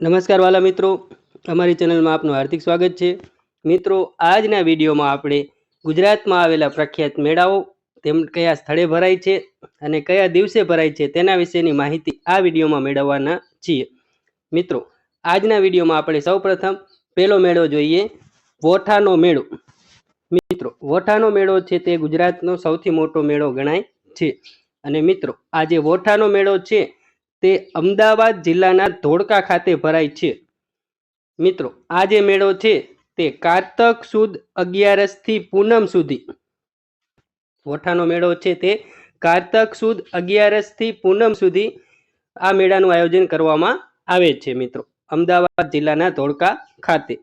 નમસ્કાર વાલા મિત્રો. અમારી ચેનલમાં આપનું હાર્દિક સ્વાગત છે. મિત્રો, આજના વિડીયોમાં આપણે ગુજરાતમાં આવેલા પ્રખ્યાત મેળાઓ, તેમ કયા સ્થળે ભરાય છે અને કયા દિવસે ભરાય છે તેના વિશેની માહિતી આ વિડીયોમાં મેળવવાના છીએ. મિત્રો, આજના વિડીયોમાં આપણે સૌપ્રથમ પહેલો મેળો જોઈએ, વોઠાનો મેળો. મિત્રો, વોઠાનો મેળો છે તે ગુજરાતનો સૌથી મોટો મેળો ગણાય છે. અને મિત્રો, આ જે વોઠાનો મેળો છે તે અમદાવાદ જિલ્લાના ધોળકા ખાતે ભરાય છે. મિત્રો, આ જે મેળો છે તે કારતક સુદ અગિયારસથી પૂનમ સુધી વોઠાનો મેળો છે તે. કારતક સુદ અગિયારસથી પૂનમ સુધી આ મેળાનું આયોજન કરવામાં આવે છે, મિત્રો. અમદાવાદ જિલ્લાના ધોળકા ખાતે.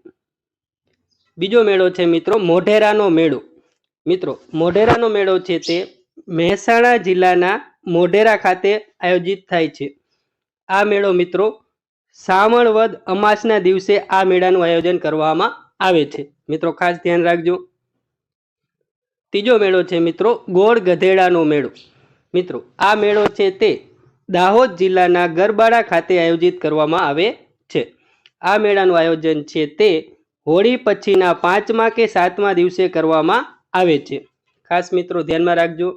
બીજો મેળો છે, મિત્રો, મોઢેરાનો મેળો. મિત્રો, મોઢેરાનો મેળો છે તે મહેસાણા જિલ્લાના મોઢેરા ખાતે આયોજિત થાય છે. આ મેળો મિત્રો શ્રાવણ વદ અમાસના દિવસે આ મેળાનું આયોજન કરવામાં આવે છે. મિત્રો ખાસ ધ્યાન રાખજો. ત્રીજો મેળો છે મિત્રો ગોળ ગધેડાનો મેળો. મિત્રો, આ મેળો છે તે દાહોદ જિલ્લાના ગરબાડા ખાતે આયોજિત કરવામાં આવે છે. આ મેળાનું આયોજન છે તે હોળી પછીના પાંચમા કે સાતમા દિવસે કરવામાં આવે છે. ખાસ મિત્રો ધ્યાનમાં રાખજો.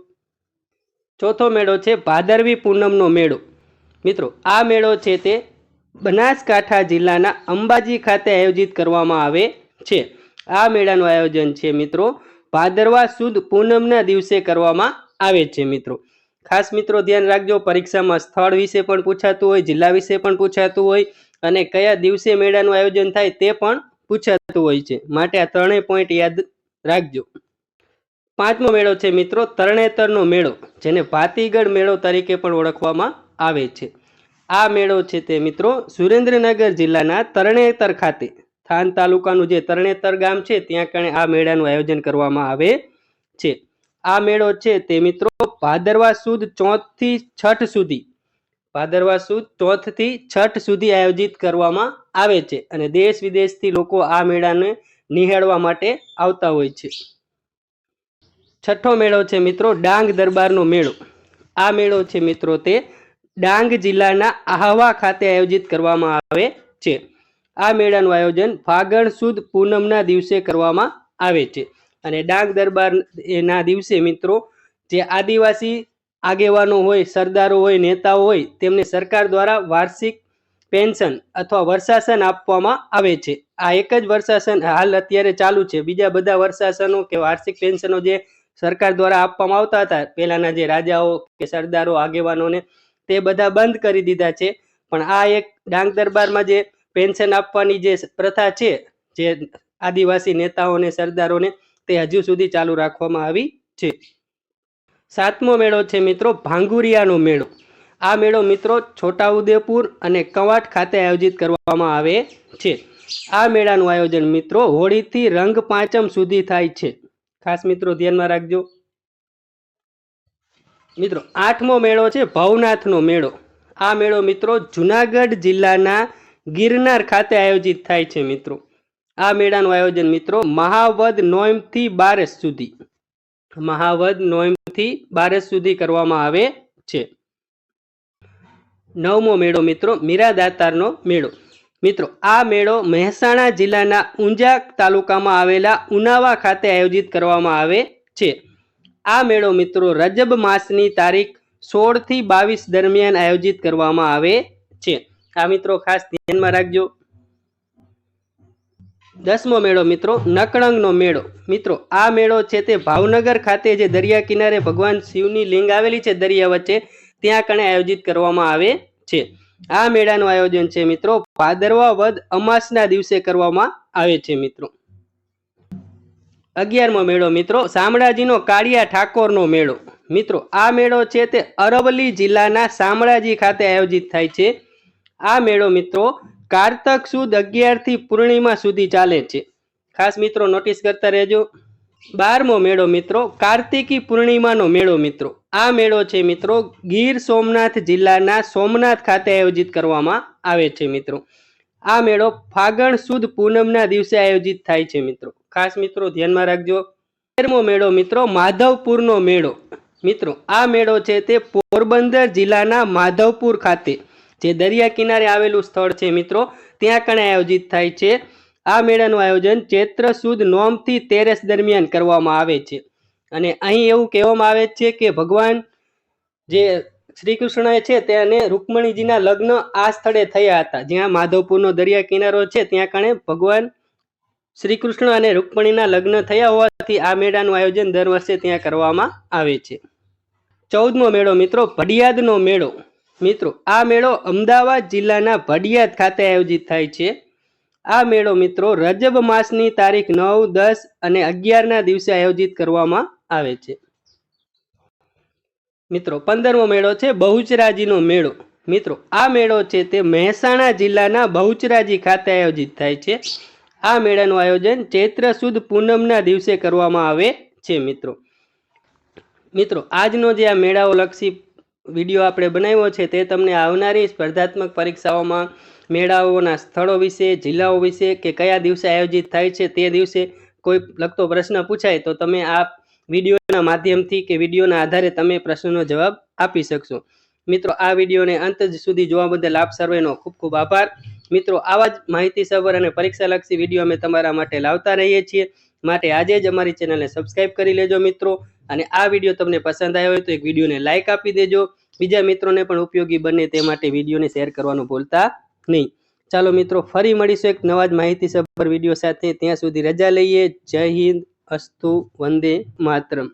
ચોથો મેળો છે ભાદરવી પૂનમનો મેળો. મિત્રો, આ મેળો છે તે બનાસકાંઠા જિલ્લાના અંબાજી ખાતે આયોજિત કરવામાં આવે છે. આ મેળાનું આયોજન છે મિત્રો, ભાદરવા સુદ પૂનમના દિવસે કરવામાં આવે છે મિત્રો. ખાસ મિત્રો, ધ્યાન રાખજો, પરીક્ષામાં સ્થળ વિશે પણ પૂછાતું હોય, જિલ્લા વિશે પણ પૂછાતું હોય અને કયા દિવસે મેળાનું આયોજન થાય તે પણ પૂછાતું હોય છે. માટે આ ત્રણેય પોઈન્ટ યાદ રાખજો. પાંચમો મેળો છે મિત્રો, તરણેતરનો મેળો, જેને ભાતીગઢ મેળો તરીકે પણ ઓળખવામાં આવે છે. આ મેળો છે તે મિત્રો સુરેન્દ્રનગર જિલ્લાના તરણેતર ખાતે. થાન તાલુકાનું જે તરણેતર ગામ છે, ત્યાં કણે આ મેળાનું આયોજન કરવામાં આવે છે. આ મેળો છે તે મિત્રો ભાદરવા સુદ ચોથથી છઠ સુધી. ભાદરવા સુદ ચોથથી છઠ સુધી આયોજિત કરવામાં આવે છે અને દેશ વિદેશથી લોકો આ મેળાને નિહાળવા માટે આવતા હોય છે. છઠ્ઠો મેળો છે મિત્રો ડાંગ દરબારનો મેળો. આ મેળો છે મિત્રો તે ડાંગ જિલ્લાના આહવા ખાતે આયોજિત કરવામાં આવે છે. આ મેળાનું આયોજન ફાગણ સુદ પૂનમના દિવસે કરવામાં આવે છે. અને ડાંગ દરબાર ના દિવસે મિત્રો, જે આદિવાસી આગેવાનો હોય, સરદારો હોય, નેતાઓ હોય, તેમને સરકાર દ્વારા વાર્ષિક પેન્શન અથવા વર્ષાસન આપવામાં આવે છે. આ એક જ વર્ષાસન હાલ અત્યારે ચાલુ છે. બીજા બધા વર્ષાસનો કે વાર્ષિક પેન્શનો જે સરકાર દ્વારા આપવામાં આવતા હતા, પહેલાના જે રાજાઓ કે સરદારો, આગેવાનોને તે બધા બંધ કરી દીધા છે. પણ આ એક ડાંગ દરબારમાં જે પેન્શન આપવાની જે પ્રથા છે, જે આદિવાસી નેતાઓને સરદારોને તે હજુ સુધી ચાલુ રાખવામાં આવી છે. સાતમો મેળો છે મિત્રો, ભાંગુરિયાનો મેળો. આ મેળો મિત્રો છોટાઉદેપુર અને કવાટ ખાતે આયોજિત કરવામાં આવે છે. આ મેળાનું આયોજન મિત્રો હોળીથી રંગ પાંચમ સુધી થાય છે. ખાસ મિત્રો ધ્યાનમાં રાખજો. મિત્રો, આઠમો મેળો છે ભવનાથનો મેળો. આ મેળો મિત્રો જુનાગઢ જિલ્લાના ગિરનાર ખાતે આયોજિત થાય છે મિત્રો. આ મેળાનું આયોજન મિત્રો મહાવદ નોયમથી બારસ સુધી. મહાવદ નોયમથી બારસ સુધી કરવામાં આવે છે. નવમો મેળો મિત્રો મીરા દાતારનો મેળો. મિત્રો, આ મેળો મહેસાણા જિલ્લાના ઊંઝા તાલુકામાં આવેલા ઉનાવા ખાતે આયોજિત કરવામાં આવે છે. આ મેળો મિત્રો રજબ માસની તારીખ સોળથી બાવીસ દરમિયાન આયોજિત કરવામાં આવે છે. આ મિત્રો ખાસ ધ્યાનમાં રાખજો. દસમો મેળો મિત્રો નકળંગનો મેળો. મિત્રો, આ મેળો છે તે ભાવનગર ખાતે જે દરિયા કિનારે ભગવાન શિવની લિંગ આવેલી છે, દરિયા વચ્ચે, ત્યાં કણે આયોજિત કરવામાં આવે છે. આ મેળાનું આયોજન છે મિત્રો ભાદરવા વદ અમાસના દિવસે કરવામાં આવે છે મિત્રો. અગિયારમો મેળો, મિત્રો. શામળાજીનો કાળિયા ઠાકોરનો મેળો. મિત્રો, આ મેળો છે તે અરવલ્લી જિલ્લાના શામળાજી ખાતે આયોજિત થાય છે. આ મેળો, મિત્રો, કારતક સુદ અગિયારથી પૂર્ણિમા સુધી ચાલે છે. ખાસ, મિત્રો નોટિસ કરતા રહેજો. બારમો મેળો, મિત્રો, કાર્તિકી પૂર્ણિમાનો મેળો, મિત્રો. આ મેળો છે, મિત્રો, ગીર સોમનાથ જિલ્લાના સોમનાથ ખાતે આયોજિત કરવામાં આવે છે, મિત્રો. આ મેળો ફાગણ સુદ પૂનમના દિવસે આયોજિત થાય છે, મિત્રો. ખાસ મિત્રો ધ્યાનમાં રાખજો. તેરમો મેળો મિત્રો માધવપુરનો મેળો. મિત્રો, આ મેળો છે તે પોરબંદર જિલ્લાના માધવપુર ખાતે, જે દરિયા કિનારે આવેલું સ્થળ છે મિત્રો. ત્યાં કણે આયોજિત થાય છે. આ મેળાનું આયોજન ચૈત્ર સુદ નોમથી તેરસ દરમિયાન કરવામાં આવે છે. અને અહીં એવું કહેવામાં આવે છે કે ભગવાન જે શ્રી કૃષ્ણએ છે તેને રૂકમણીજીના લગ્ન આ સ્થળે થયા હતા. જ્યાં માધવપુરનો દરિયા કિનારો છે, ત્યાં કણે ભગવાન શ્રી કૃષ્ણ અને રૂકમણીના લગ્ન થયા હોવાથી આ મેળાનું આયોજન દર વર્ષે ત્યાં કરવામાં આવે છે. ચૌદમો મેળો મિત્રો ભડિયાદનો મેળો. મિત્રો, આ મેળો અમદાવાદ જિલ્લાના ભડિયાદ ખાતે આયોજિત થાય છે. આ મેળો મિત્રો રજબ માસની તારીખ નવ, દસ અને અગિયારના દિવસે આયોજિત કરવામાં આવે છે. મિત્રો, પંદરમો મેળો છે બહુચરાજીનો મેળો. મિત્રો, આ મેળો છે તે મહેસાણા જિલ્લાના બહુચરાજી ખાતે આયોજિત થાય છે. આ મેળાનું આયોજન ચૈત્ર સુદ પૂનમના દિવસે કરવામાં આવે છે, મિત્રો. મિત્રો, આજનો જે આ મેળાઓ લક્ષી વીડિયો આપણે બનાવ્યો છે, તે તમને આવનારી સ્પર્ધાત્મક પરીક્ષાઓમાં મેળાઓના સ્થળો વિશે, જિલ્લાઓ વિશે કે કયા દિવસે આયોજિત થાય છે, તે દિવસે કોઈ લગતો પ્રશ્ન પૂછાય તો તમે આ વિડીયોના માધ્યમથી કે વિડીયોના આધારે તમે પ્રશ્નનો જવાબ આપી શકશો. મિત્રો, આ વિડીયોને અંત સુધી જોવા બદલ આપ સર્વેનો ખૂબ ખૂબ આભાર. મિત્રો, આવા જ માહિતીસભર અને પરીક્ષાલક્ષી વીડિયો અમે તમારા માટે લાવતા રહીએ છીએ. માટે આજે જ અમારી ચેનલને સબસ્ક્રાઇબ કરી લેજો મિત્રો અને આ વીડિયો તમને પસંદ આવ્યો હોય તો એક વિડીયોને લાઇક આપી દેજો. બીજા મિત્રોને પણ ઉપયોગી બને તે માટે વિડીયોને શેર કરવાનું ભૂલતા નહીં. ચાલો મિત્રો, ફરી મળીશું એક નવા જ માહિતીસભર વીડિયો સાથે. ત્યાં સુધી રજા લઈએ. જય હિન્દ, અસ્તુ, વંદે માતરમ.